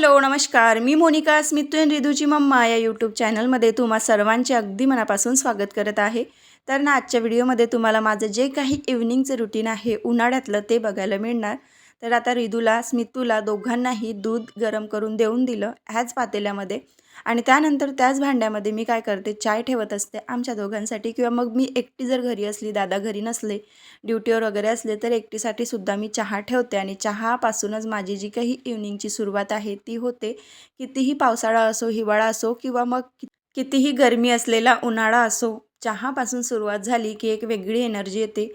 Hello नमस्कार. मी Monika Smit and रिदूची मम्मा या यूट्यूब चॅनलमध्ये तुम्हा सर्वांचे अगदी मनापासून स्वागत करत आहे. तर ना आजच्या व्हिडिओमध्ये तुम्हाला माझं जे काही इव्हनिंगचं रुटीन आहे उन्हाळ्यातलं ते बघायला मिळणार. तर आता रिदूला स्मितूला दोघांनाही दूध गरम करून देऊन दिलं ह्याच पातेल्यामध्ये. आणि त्यानंतर त्याच भांड्यामध्ये मी काय करते चाय ठेवत असते आमच्या दोघांसाठी. किंवा मग मी एकटी जर घरी असली दादा घरी नसले ड्युटीवर वगैरे असले तर एकटीसाठी सुद्धा मी चहा ठेवते. आणि चहापासूनच माझी जी काही इव्हनिंगची सुरुवात आहे ती होते कितीही पावसाळा असो हिवाळा असो किंवा मग कितीही गरमी असलेला उन्हाळा असो चहापासून सुरुवात झाली की एक वेगळी एनर्जी येते.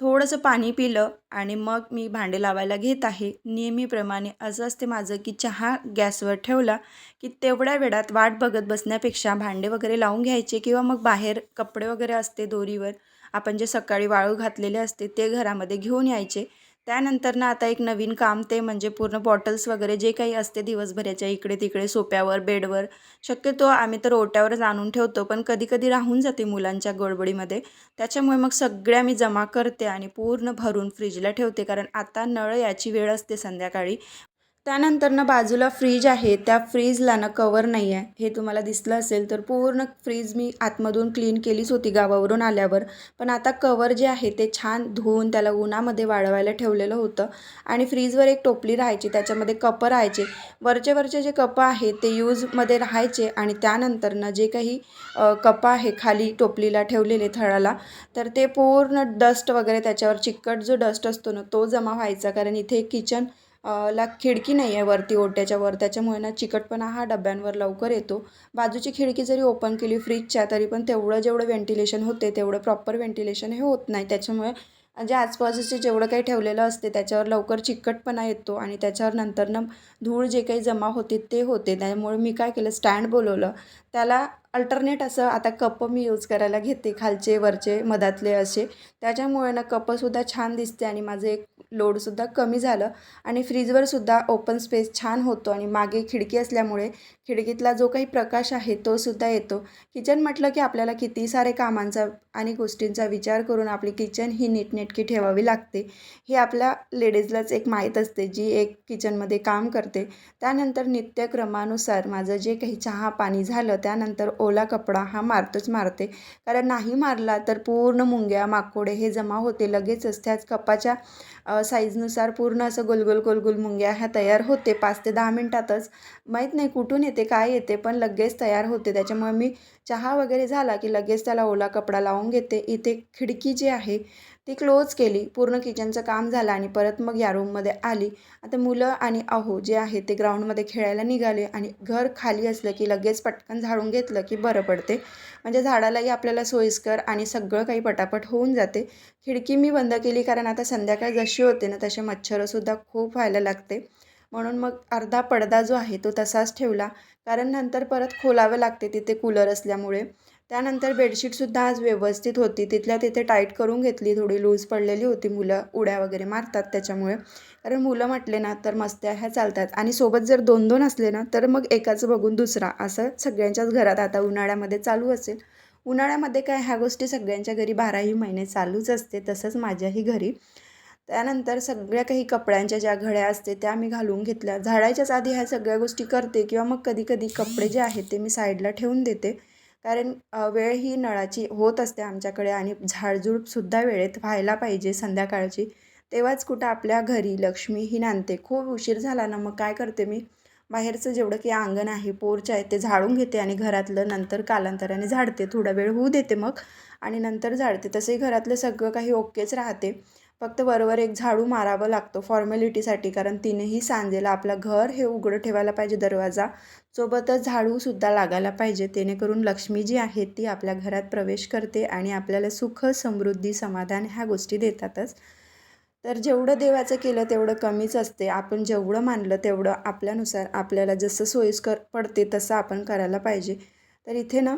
थोडंसं पाणी पिलं आणि मग मी भांडे लावायला घेत आहे. नेहमीप्रमाणे असं असते माझं की चहा गॅसवर ठेवला की तेवढ्या वेळात वाट बघत बसण्यापेक्षा भांडे वगैरे लावून घ्यायचे किंवा मग बाहेर कपडे वगैरे असते दोरीवर आपण जे सकाळी वाळू घातलेले असते ते घरामध्ये घेऊन यायचे. त्यानंतर ना आता एक नवीन काम ते म्हणजे पूर्ण बॉटल्स वगैरे जे काही असते दिवसभराच्या इकडे तिकडे सोप्यावर बेडवर शक्यतो आम्ही तर ओट्यावरच आणून ठेवतो पण कधी कधी राहून जाते मुलांच्या गडबडीमध्ये. त्याच्यामुळे मग सगळ्या मी जमा करते आणि पूर्ण भरून फ्रीजला ठेवते कारण आता नळ याची वेळ असते संध्याकाळी. त्यानंतर ना बाजूला फ्रीज आहे. त्या फ्रीजला ना कवर नाही आहे हे तुम्हाला दिसलं असेल तर पूर्ण फ्रीज मी आतमधून क्लीन केलीच होती गावावरून आल्यावर. पण आता कवर जे आहे ते छान धुवून त्याला उन्हामध्ये वाळवायला ठेवलेलं होतं. आणि फ्रीजवर एक टोपली राहायची त्याच्यामध्ये कपं राहायचे. वरचे वरचे जे कपं आहे ते यूजमध्ये राहायचे. आणि त्यानंतर ना जे काही कपं आहे खाली टोपलीला ठेवलेले थळाला तर ते पूर्ण डस्ट वगैरे त्याच्यावर चिकट जो डस्ट असतो ना तो जमा व्हायचा. कारण इथे किचन ला खिडकी नाही आहे वरती ओट्याच्या वर त्याच्यामुळे ना चिकटपणा हा डब्यांवर लवकर येतो. बाजूची खिडकी जरी ओपन केली फ्रीजच्या तरी पण तेवढं जेवढं व्हेंटिलेशन होते तेवढं प्रॉपर व्हेंटिलेशन हे होत नाही. त्याच्यामुळे जे आजूबाजूचे जेवढं काही ठेवलेलं असते त्याच्यावर लवकर चिकटपणा येतो आणि त्याच्यावर नंतर ना धूळ जे काही जमा होते ते होते. त्यामुळे मी काय केलं स्टँड बोलवलं. त्याला अल्टरनेट असं आता कप मी यूज करायला घेते खालचे वरचे मधातले असे. त्याच्यामुळे ना कपसुद्धा छान दिसते आणि माझं एक लोडसुद्धा कमी झालं. आणि फ्रीजवरसुद्धा ओपन स्पेस छान होतो आणि मागे खिडकी असल्यामुळे खिडकीतला जो काही प्रकाश आहे तोसुद्धा येतो. किचन म्हटलं की आपल्याला किती सारे कामांचा आणि गोष्टींचा विचार करून आपली किचन ही नीटनेटकी ठेवावी लागते. हे आपल्या लेडीजलाच एक माहीत असते जी एक किचनमध्ये काम करते. त्यानंतर नित्यक्रमानुसार माझं जे काही चहा पाणी झालं त्यानंतर ओला कपडा हा मारतोच मारते. कारण नाही मारला तर पूर्ण मुंग्या माकोडे हे जमा होते. लगेचच त्याच कपाच्या साईजनुसार पूर्ण असं गोलगोल गोलगोल मुंग्या ह्या तयार होते. पाच ते दहा मिनटातच. माहीत नाही कुठून येते काय येते पण लगेच तयार होते. त्याच्यामुळे मी चहा वगैरे झाला की लगेच त्याला ओला कपडा लावून घेते. इथे खिडकी जी आहे ती क्लोज केली. पूर्ण किचनचं काम झालं आणि परत मग या रूममध्ये आली. आता मुलं आणि अहो जे आहे ते ग्राउंडमध्ये खेळायला निघाले आणि घर खाली असलं की लगेच पटकन झाडून घेतलं की बरं पडते. म्हणजे झाडालाही आपल्याला सोयीस्कर आणि सगळं काही पटापट होऊन जाते. खिडकी मी बंद केली कारण आता संध्याकाळ जशी होते ना तसे मच्छरसुद्धा खूप व्हायला लागते. म्हणून मग अर्धा पडदा जो आहे तो तसाच ठेवला. कारण नंतर परत खोलावं लागते तिथे कूलर असल्यामुळे. त्यानंतर बेडशीटसुद्धा आज व्यवस्थित होती. तिथल्या तिथे टाईट करून घेतली. थोडी लूज पडलेली होती. मुलं उड्या वगैरे मारतात त्याच्यामुळे. कारण मुलं म्हटले ना तर मस्त्या ह्या चालतात. आणि सोबत जर दोन दोन असले ना तर मग एकाचं बघून दुसरा. असं सगळ्यांच्याच घरात आता उन्हाळ्यामध्ये चालू असेल. उन्हाळ्यामध्ये काय ह्या गोष्टी सगळ्यांच्या घरी बाराही महिने चालूच असते. तसंच माझ्याही घरी. त्यानंतर सगळ्या काही कपड्यांच्या ज्या घड्या असते त्या मी घालून घेतल्या. झाडायच्याच आधी ह्या सगळ्या गोष्टी करते किंवा मग कधी कधी कपडे जे आहेत ते मी साईडला ठेवून देते. कारण वेळ ही नळाची होत असते आमच्याकडे आणि झाडझूडसुद्धा वेळेत व्हायला पाहिजे संध्याकाळची. तेव्हाच कुठं आपल्या घरी लक्ष्मी ही नांदते. खूप उशीर झाला ना मग काय करते मी? बाहेरचं जेवढं की अंगण आहे पोर्च आहे ते झाडून घेते आणि घरातलं नंतर कालांतराने झाडते. थोडा वेळ होऊ देते मग आणि नंतर झाडते. तसंही घरातलं सगळं काही ओकेच राहते. फक्त वरवर एक झाडू मारावं लागतो फॉर्मॅलिटीसाठी कारण तिनेही सांजेला आपलं घर हे उघडं ठेवायला पाहिजे दरवाजा. सोबतच झाडूसुद्धा लागायला पाहिजे जेणेकरून लक्ष्मी जी आहे ती आपल्या घरात प्रवेश करते आणि आपल्याला सुख समृद्धी समाधान ह्या गोष्टी देतातच. तर जेवढं देवाचं केलं तेवढं कमीच असते. आपण जेवढं मानलं तेवढं आपल्यानुसार आपल्याला जसं सोयीस्कर पडते तसं आपण करायला पाहिजे. तर इथे ना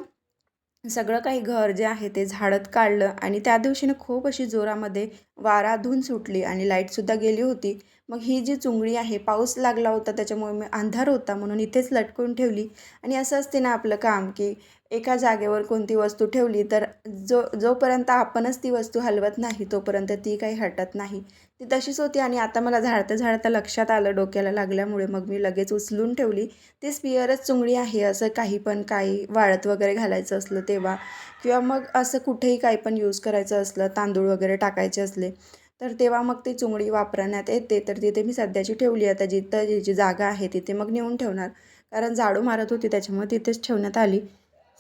सगळं काही घर जे आहे ते झाडत काढलं आणि त्या दिवशीनं खूप अशी जोरामध्ये वारा धून सुटली आणि लाईटसुद्धा गेली होती. मग ही जी चुंगळी आहे पाऊस लागला होता त्याच्यामुळे मी अंधार होता म्हणून इथेच लटकून ठेवली. आणि असं असते ना आपलं काम की एका जागेवर कोणती वस्तू ठेवली तर जो जोपर्यंत आपणच ती वस्तू हलवत नाही तोपर्यंत ती काही हटत नाही. ती तशीच होती आणि आता मला झाडता झाडता लक्षात आलं डोक्याला लागल्यामुळे. मग मी लगेच उचलून ठेवली. ती स्पिअरच चुंगळी आहे असं काही पण काही वाळत वगैरे घालायचं असलं तेव्हा. किंवा मग असं कुठेही काही पण यूज करायचं असलं तांदूळ वगैरे टाकायचे असले तर तेव्हा मग ती चुंगडी वापरण्यात येते. तर तिथे मी सध्याची ठेवली आता जिथं जी जी जागा आहे तिथे मग नेऊन ठेवणार. कारण झाडू मारत होती त्याच्यामुळे तिथेच ठेवण्यात आली.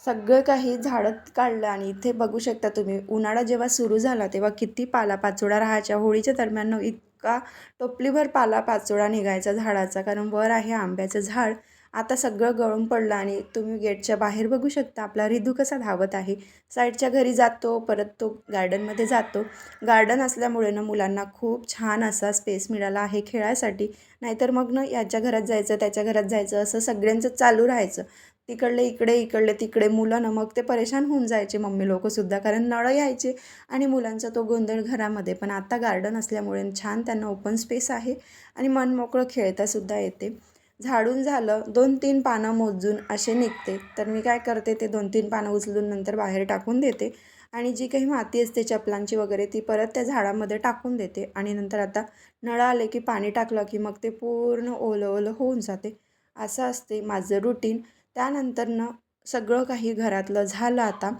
सगळं काही झाडं काढलं आणि इथे बघू शकता तुम्ही उन्हाळा जेव्हा सुरू झाला तेव्हा किती पालापाचोळा राहायच्या. होळीच्या दरम्यान इतका टोपलीभर पालापाचोळा निघायचा झाडाचा कारण वर आहे आंब्याचं झाड. आता सगळं गळून पडलं आणि तुम्ही गेटच्या बाहेर बघू शकता आपला रिदू कसा धावत आहे. साईडच्या घरी जातो परत तो गार्डनमध्ये जातो. गार्डन असल्यामुळे ना मुलांना खूप छान असा स्पेस मिळाला आहे खेळायसाठी. नाहीतर मग ना याच्या घरात जायचं त्याच्या घरात जायचं असं सगळ्यांचं चालू राहायचं. तिकडले इकडे इकडले तिकडे मुलं ना मग ते परेशान होऊन जायचे मम्मी लोकंसुद्धा कारण नळं यायचे आणि मुलांचा तो गोंधळ घरामध्ये. पण आत्ता गार्डन असल्यामुळे छान त्यांना ओपन स्पेस आहे आणि मन मोकळं खेळतासुद्धा येते. झाडून झालं दोन तीन पानं मोजून असे निघते. तर मी काय करते ते दोन तीन पानं उचलून नंतर बाहेर टाकून देते आणि जी काही माती असते चपलांची वगैरे ती परत त्या झाडामध्ये टाकून देते आणि नंतर आता नळं आले की पाणी टाकलं की मग ते पूर्ण ओलं ओलं होऊन जाते. असं असते माझं रुटीन त्यानंतरनं सगळं काही घरातलं झालं आता.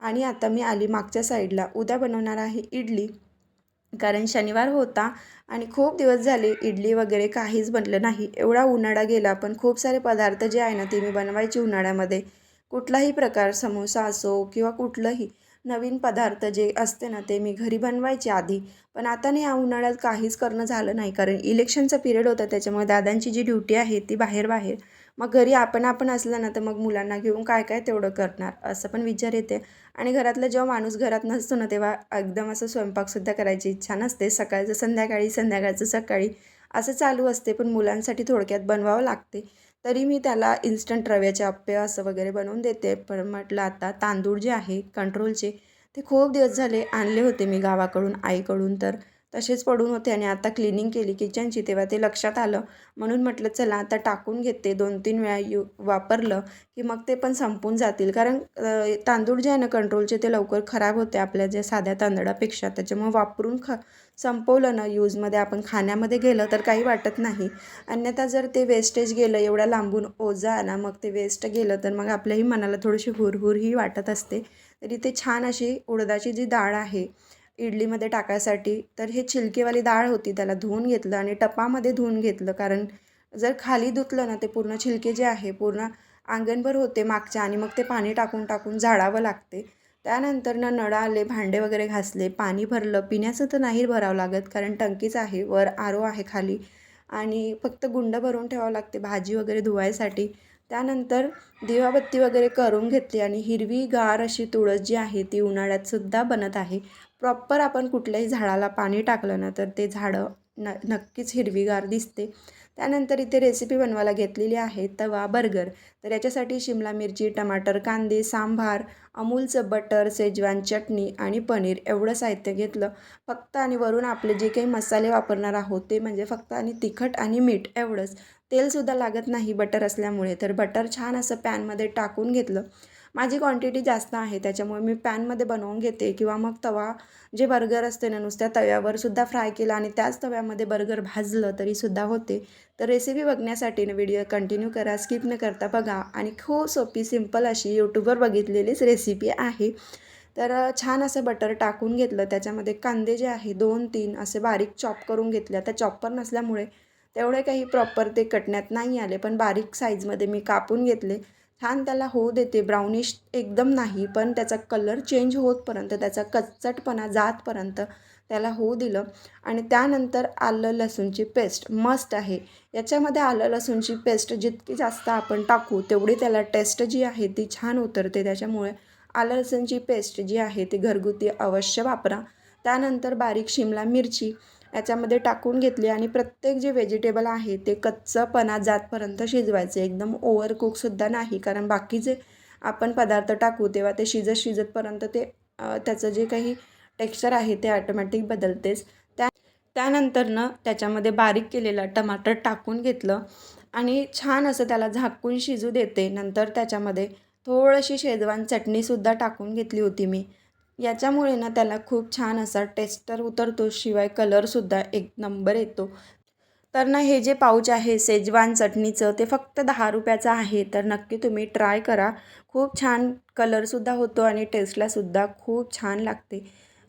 आणि आता मी आली मागच्या साईडला. उद्या बनवणार आहे इडली. कारण शनिवार होता आणि खूप दिवस झाले इडली वगैरे काहीच बनलं नाही. एवढा उन्हाळा गेला पण खूप सारे पदार्थ जे आहे ना ते मी बनवायची उन्हाळ्यामध्ये. कुठलाही प्रकार समोसा असो किंवा कुठलंही नवीन पदार्थ जे असते ना ते मी घरी बनवायचे आधी. पण आता नाही या उन्हाळ्यात काहीच करणं झालं नाही. कारण इलेक्शनचा पिरियड होता त्याच्यामुळे दादांची जी ड्युटी आहे ती बाहेर बाहेर मग घरी आपण आपण असलं ना तर मग मुलांना घेऊन काय काय तेवढं करणार असं पण विचार येते. आणि घरातलं जेव्हा माणूस घरात नसतो ना तेव्हा एकदम असं स्वयंपाकसुद्धा करायची इच्छा नसते. सकाळचं संध्याकाळी संध्याकाळचं सकाळी असं चालू असते पण मुलांसाठी थोडक्यात बनवावं लागते. तरी मी त्याला इन्स्टंट रव्याचे अप्पे असं वगैरे बनवून देते. पण म्हटलं आता तांदूळ जे आहे कंट्रोलचे ते खूप दिवस झाले आणले होते मी गावाकडून आईकडून. तर तसेच पडून होते आणि आता क्लिनिंग केली किचनची तेव्हा ते लक्षात आलं. म्हणून म्हटलं चला आता टाकून घेते. दोन तीन वेळा यू वापरलं की मग ते पण संपून जातील. कारण तांदूळ जे आहे ना कंट्रोलचे ते लवकर खराब होते आपल्या ज्या साध्या तांदळापेक्षा. त्याच्यामुळे वापरून ख संपवलं ना यूजमध्ये आपण खाण्यामध्ये गेलं तर काही वाटत नाही. अन्यथा जर ते वेस्टेज गेलं एवढ्या लांबून ओझा आला मग ते वेस्ट गेलं तर मग आपल्याही मनाला थोडीशी हुरहुरही वाटत असते. तरी ते छान अशी उडदाची जी डाळ आहे इडलीमध्ये टाकायसाठी तर हे छिलकेवाली डाळ होती त्याला धुवून घेतलं आणि टपामध्ये धुवून घेतलं. कारण जर खाली धुतलं ना ते पूर्ण छिलके जे आहे पूर्ण अंगणभर होते मागच्या आणि मग ते पाणी टाकून टाकून झाडावं लागते. त्यानंतर ना नळा आले भांडे वगैरे घासले पाणी भरलं. पिण्याचं तर नाही भरावं लागत कारण टंकीच आहे वर आरो आहे खाली. आणि फक्त गुंड भरून ठेवावं लागते भाजी वगैरे धुवायसाठी. त्यानंतर दिवाबत्ती वगैरे करून घेतली आणि हिरवी गार अशी तुळस जी आहे ती उन्हाळ्यातसुद्धा बनत आहे. प्रॉपर आपण कुठल्याही झाडाला पाणी टाकलं ना तर ते झाडं न नक्कीच हिरवीगार दिसते. त्यानंतर इथे रेसिपी बनवायला घेतलेली आहे तवा बर्गर तर याच्यासाठी शिमला मिरची टमाटर कांदे सांभार अमूलचं बटर सेजवान चटणी आणि पनीर एवढं साहित्य घेतलं. फक्त आणि वरून आपले जे काही मसाले वापरणार आहोत ते म्हणजे फक्त आणि तिखट आणि मीठ एवढंच. तेलसुद्धा लागत नाही बटर असल्यामुळे. तर बटर छान असं पॅनमध्ये टाकून घेतलं. माझी क्वांटिटी जास्त आहे त्याच्यामुळे मी पॅनमध्ये बनवून घेते. किंवा मग तवा जे बर्गर असते ना नुसत्या तव्यावर सुद्धा फ्राय केला आणि त्याच तव्यामध्ये बर्गर भाजलं तरीसुद्धा होते. तर रेसिपी बघण्यासाठी ना व्हिडिओ कंटिन्यू करा स्किप न करता बघा. आणि खूप सोपी सिंपल अशी यूट्यूबवर बघितलेलीच रेसिपी आहे. तर छान असं बटर टाकून घेतलं. त्याच्यामध्ये कांदे जे आहे दोन तीन असे बारीक चॉप करून घेतले. आता चॉपर नसल्यामुळे तेवढे काही प्रॉपर ते कटण्यात नाही आले. पण बारीक साईजमध्ये मी कापून घेतले. छान त्याला होऊ देते. ब्राउनिश एकदम नाही पण त्याचा कलर चेंज होतपर्यंत त्याचा कच्चटपणा जातपर्यंत त्याला होऊ दिलं. आणि त्यानंतर आलं लसूणची पेस्ट मस्ट आहे. याच्यामध्ये आलं लसूणची पेस्ट जितकी जास्त आपण टाकू तेवढी त्याला टेस्ट जी आहे ती छान उतरते. त्याच्यामुळे आलं लसूणची पेस्ट जी आहे ती घरगुती अवश्य वापरा. त्यानंतर बारीक शिमला मिरची याच्यामध्ये टाकून घेतली आणि प्रत्येक जे व्हेजिटेबल आहे ते कच्चंपणा जातपर्यंत शिजवायचे. एकदम ओव्हर कुकसुद्धा नाही कारण बाकीचे आपण पदार्थ टाकू तेव्हा ते शिजत शिजतपर्यंत ते त्याचं जे काही टेक्स्चर आहे ते ऑटोमॅटिक बदलतेच. त्या त्यानंतरनं त्याच्यामध्ये बारीक केलेलं टमाटर टाकून घेतलं आणि छान असं त्याला झाकून शिजू देते. नंतर त्याच्यामध्ये थोडीशी शेजवान चटणीसुद्धा टाकून घेतली होती मी. याच्यामुळे ना त्याला खूप छान असा टेस्टर उतरतो शिवाय कलरसुद्धा एक नंबर येतो. तर ना हे जे पाऊच आहे सेजवान चटणीचं ते फक्त दहा रुपयाचं आहे. तर नक्की तुम्ही ट्राय करा. खूप छान कलरसुद्धा होतो आणि टेस्टलासुद्धा खूप छान लागते.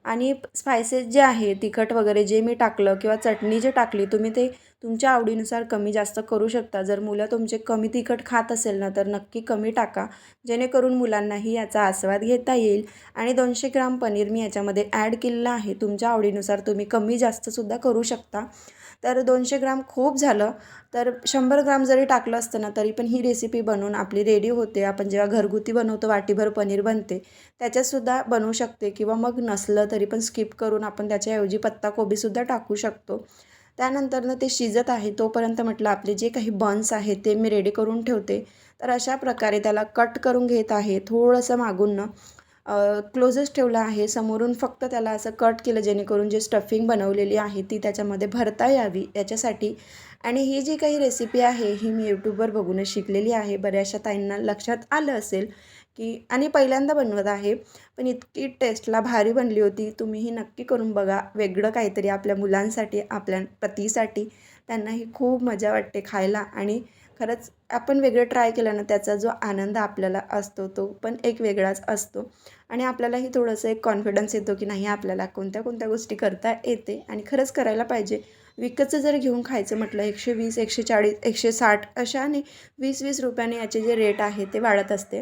आणि स्पायसेस जे आहे तिखट वगैरे जे मी टाकलं किंवा चटणी जे टाकली तुम्ही ते तुमच्या आवडीनुसार कमी जास्त करू शकता. जर मुलं तुमचे कमी तिखट खात असेल ना तर नक्की कमी टाका. जेणेकरून मुलांनाही याचा आस्वाद घेता येईल. आणि दोनशे ग्राम पनीर मी याच्यामध्ये ॲड केलेलं आहे. तुमच्या आवडीनुसार तुम्ही कमी जास्तसुद्धा करू शकता. तर दोनशे ग्राम खूप झालं. तर शंभर ग्राम जरी टाकलं असतं ना तरी पण ही रेसिपी बनवून आपली रेडी होते. आपण जेव्हा घरगुती बनवतो वाटीभर पनीर बनते त्याच्यातसुद्धा बनवू शकते किंवा मग नसलं तरी पण स्किप करून आपण त्याच्याऐवजी पत्ताकोबीसुद्धा टाकू शकतो. त्यानंतरनं ते शिजत आहे तोपर्यंत म्हटलं आपले जे काही बन्स आहेत ते मी रेडी करून ठेवते. तर अशा प्रकारे त्याला कट करून घेत आहे थोडंसं मागून क्लोजच ठेवलं आहे. समोरून फक्त त्याला असं कट केलं जेणेकरून जे स्टफिंग बनवलेली आहे ती त्याच्यामध्ये भरता यावी याच्यासाठी. आणि ही जी काही रेसिपी आहे ही मी यूट्यूबवर बघूनच शिकलेली आहे. बऱ्याचशा ताईंना लक्षात आलं असेल की आणि पहिल्यांदा बनवत आहे पण इतकी टेस्टला भारी बनली होती. तुम्हीही नक्की करून बघा. वेगळं काहीतरी आपल्या मुलांसाठी आपल्या पतीसाठी. त्यांनाही खूप मजा वाटते खायला. आणि खरंच आपण वेगळं ट्राय केलं ना त्याचा जो आनंद आपल्याला असतो तो पण एक वेगळाच असतो. आणि आपल्यालाही थोडंसं एक कॉन्फिडन्स येतो की नाही आपल्याला कोणत्या कोणत्या गोष्टी करता येते आणि खरंच करायला पाहिजे. विकतचं जर घेऊन खायचं म्हटलं एकशे वीस एकशे चाळीस एकशे साठ अशाने वीस वीस रुपयाने याचे जे रेट आहे ते वाढत असते.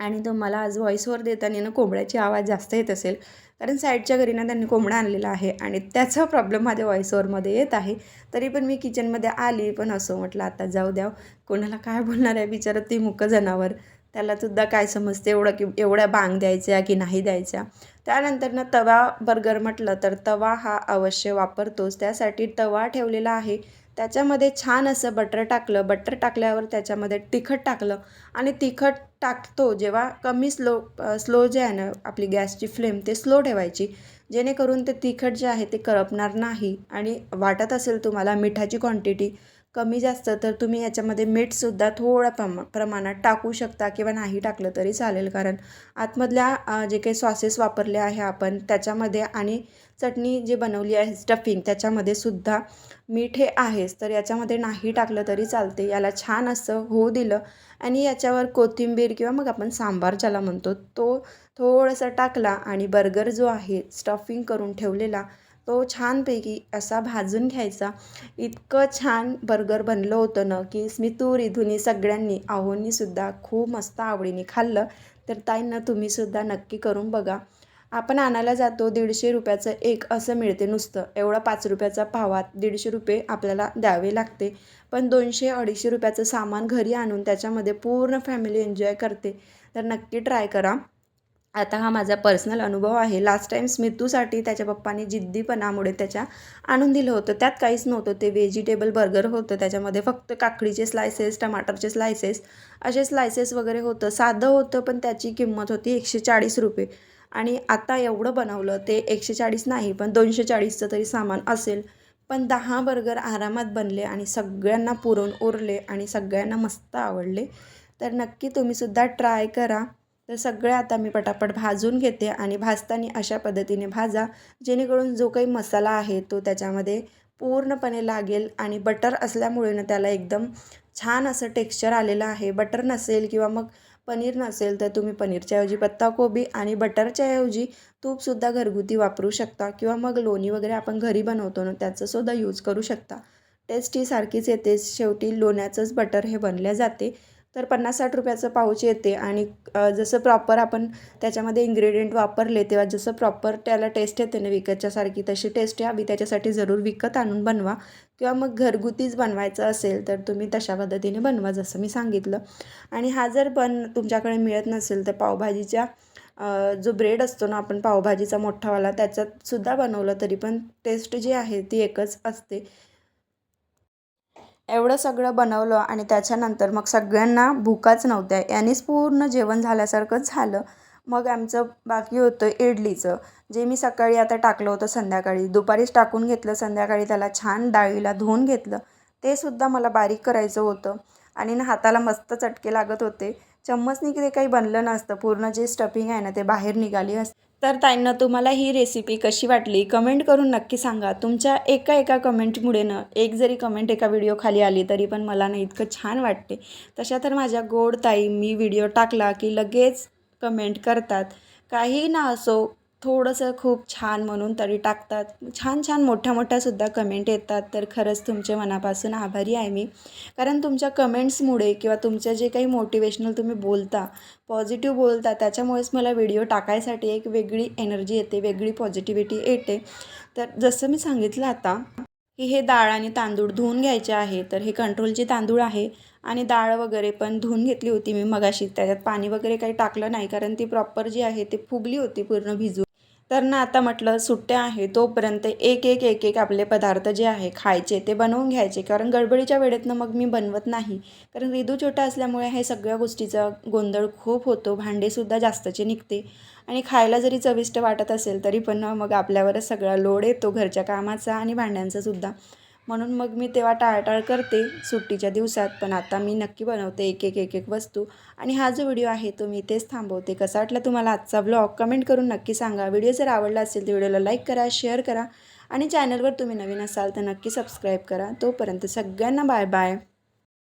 आणि तुम्हाला आज व्हॉईसवर देताना ना कोंबड्याची आवाज जास्त येत असेल कारण साईडच्या घरी ना त्यांनी कोंबडा आणलेला आहे आणि त्याचा प्रॉब्लेम माझ्या व्हॉईसवरमध्ये येत आहे. तरी पण मी किचनमध्ये आली पण असो म्हटलं आता जाऊ द्या हो. कोणाला काय बोलणार आहे बिचारं ती मुकं जनावर. त्यालासुद्धा काय समजते एवढं की एवढ्या बांग द्यायच्या की नाही द्यायच्या? त्यानंतर ना तवा बर्गर म्हटलं तर तवा हा अवश्य वापरतोच. त्यासाठी तवा ठेवलेला आहे. त्याच्यामध्ये छान असं बटर टाकलं. बटर टाकल्यावर त्याच्यामध्ये तिखट टाकलं. आणि तिखट टाकतो जेव्हा कमी स्लो स्लो जे आहे ना आपली गॅसची फ्लेम ते स्लो ठेवायची. जेणेकरून ते तिखट जे आहे ते करपणार नाही. आणि वाटत असेल तुम्हाला मिठाची क्वांटिटी कमी जास्त तर तुम्ही याच्यामध्ये मीठसुद्धा थोड्या प्रमा प्रमाणात टाकू शकता किंवा नाही टाकलं तरी चालेल. कारण आतमधल्या जे काही सॉसेस वापरले आहे आपण त्याच्यामध्ये आणि चटणी जी बनवली आहे स्टफिंग त्याच्यामध्ये सुद्धा मीठ हे आहेच. तर याच्यामध्ये नाही टाकलं तरी चालते. याला छान असं होऊ दिलं आणि याच्यावर कोथिंबीर किंवा मग आपण सांबार ज्याला म्हणतो तो थोडासा टाकला आणि बर्गर जो आहे स्टफिंग करून ठेवलेला तो छानपैकी असा भाजून घ्यायचा. इतकं छान बर्गर बनलं होतं ना की स्मितू रिधुनी सगळ्यांनी आहोंनीसुद्धा खूप मस्त आवडीने खाल्लं. तर ताईंना तुम्हीसुद्धा नक्की करून बघा. आपण आणायला जातो दीडशे रुपयाचं एक असं मिळते नुसतं. एवढा पाच रुपयाचा पावा दीडशे रुपये आपल्याला द्यावे लागते. पण दोनशे अडीचशे रुपयाचं सामान घरी आणून त्याच्यामध्ये पूर्ण फॅमिली एन्जॉय करते. तर नक्की ट्राय करा. आता हा माझा पर्सनल अनुभव आहे. लास्ट टाईम स्मितूसाठी त्याच्या पप्पाने जिद्दीपणामुळे त्याच्या आणून दिलं होतं. त्यात काहीच नव्हतं. ते व्हेजिटेबल बर्गर होतं. त्याच्यामध्ये फक्त काकडीचे स्लायसेस टमाटरचे स्लायसेस असे स्लायसेस वगैरे होतं. साधं होतं पण त्याची किंमत होती एकशे चाळीस रुपये. आणि आता एवढं बनवलं ते एकशे चाळीस नाही पण दोनशे चाळीसचं तरी सामान असेल. पण दहा बर्गर आरामात बनले आणि सगळ्यांना पुरून उरले आणि सगळ्यांना मस्त आवडले. तर नक्की तुम्हीसुद्धा ट्राय करा. तर सगळे आता मी पटापट भाजून घेते आणि भाजताना अशा पद्धतीने भाजा जेणेकरून जो काही मसाला आहे तो त्याच्यामध्ये पूर्णपणे लागेल आणि बटर असल्यामुळे ना त्याला एकदम छान असं टेक्स्चर आलेलं आहे. बटर नसेल किंवा मग पनीर नसेल तर तुम्ही पनीरच्याऐवजी पत्ताकोबी आणि बटरच्याऐवजी तूपसुद्धा घरगुती वापरू शकता किंवा मग लोणी वगैरे आपण घरी बनवतो ना त्याचंसुद्धा यूज करू शकता. टेस्ट ही सारखीच येते. शेवटी लोण्याचंच बटर हे बनल्या जाते. तर पन्नास साठ रुपयाचं पाऊच येते आणि जसं प्रॉपर आपण त्याच्यामध्ये इन्ग्रेडियंट वापरले तेव्हा जसं प्रॉपर त्याला टेस्ट येते ना विकतच्यासारखी तशी टेस्ट यावी त्याच्यासाठी जरूर विकत आणून बनवा. किंवा मग घरगुतीच बनवायचं असेल तर तुम्ही तशा पद्धतीने बनवा जसं मी सांगितलं. आणि हा जर पण तुमच्याकडे मिळत नसेल तर पावभाजीच्या जो ब्रेड असतो ना आपण पावभाजीचा मोठावाला त्याच्यातसुद्धा बनवलं तरी पण टेस्ट जी आहे ती एकच असते. एवढं सगळं बनवलं आणि त्याच्यानंतर मग सगळ्यांना भूकाच नव्हत्या. यानेच पूर्ण जेवण झाल्यासारखंच झालं. मग आमचं बाकी होतं इडलीचं जे मी सकाळी आता टाकलं होतं संध्याकाळी. दुपारीच टाकून घेतलं संध्याकाळी त्याला छान डाळीला धुवून घेतलं. ते सुद्धा मला बारीक करायचं होतं आणि ना हाताला मस्त चटके लागत होते. चम्मचनी ते काही बनलं नसतं. पूर्ण जे स्टफिंग आहे ना ते बाहेर निघाली असते. तर ताईंना तुम्हाला ही रेसिपी कशी वाटली कमेंट करून नक्की सांगा. तुमच्या एका एका कमेंटमुळे ना एक जरी कमेंट एका व्हिडिओ खाली आली तरी पण मला ना इतकं छान वाटते. तशा तर माझ्या गोड ताई मी व्हिडिओ टाकला की लगेच कमेंट करतात. काही ना असो थोडंसं खूप छान म्हणून तरी टाकतात. छान छान मोठ्या मोठ्यासुद्धा कमेंट येतात. तर खरंच तुमच्या मनापासून आभारी आहे मी. कारण तुमच्या कमेंट्समुळे किंवा तुमच्या जे काही मोटिवेशनल तुम्ही बोलता पॉझिटिव्ह बोलता त्याच्यामुळेच मला व्हिडिओ टाकायसाठी एक वेगळी एनर्जी येते वेगळी पॉझिटिव्हिटी येते. तर जसं मी सांगितलं आता की हे डाळ आणि तांदूळ धुवून घ्यायचे आहे तर हे कंट्रोलचे तांदूळ आहे. आणि डाळ वगैरे पण धुवून घेतली होती मी मगाशी. त्याच्यात पाणी वगैरे काही टाकलं नाही कारण ती प्रॉपर जी आहे ती फुगली होती पूर्ण भिजून. तर ना आता म्हटलं सुट्ट्या आहे तोपर्यंत एक एक एक एक आपले पदार्थ जे आहे खायचे ते बनवून घ्यायचे. कारण गडबडीच्या वेळेतनं मग मी बनवत नाही. कारण रिदू छोटा असल्यामुळे हे सगळ्या गोष्टीचा गोंधळ खूप होतो भांडेसुद्धा जास्तचे निघते. आणि खायला जरी चविष्ट वाटत असेल तरी पण मग आपल्यावरच सगळा लोड येतो घरच्या कामाचा आणि भांड्यांचासुद्धा म्हणून मग मी तेव्हा टाळटाळ करते सुट्टीच्या दिवसात पण आता मी नक्की बनवते एक एक एक एक वस्तू. आणि हा जो व्हिडिओ आहे तो मी इथेच थांबवते. कसा वाटला तुम्हाला आजचा ब्लॉग कमेंट करून नक्की सांगा. व्हिडिओ जर आवडला असेल तर व्हिडिओला लाईक करा शेअर करा. आणि चॅनलवर तुम्ही नवीन असाल तर नक्की सबस्क्राईब करा. तोपर्यंत सगळ्यांना बाय बाय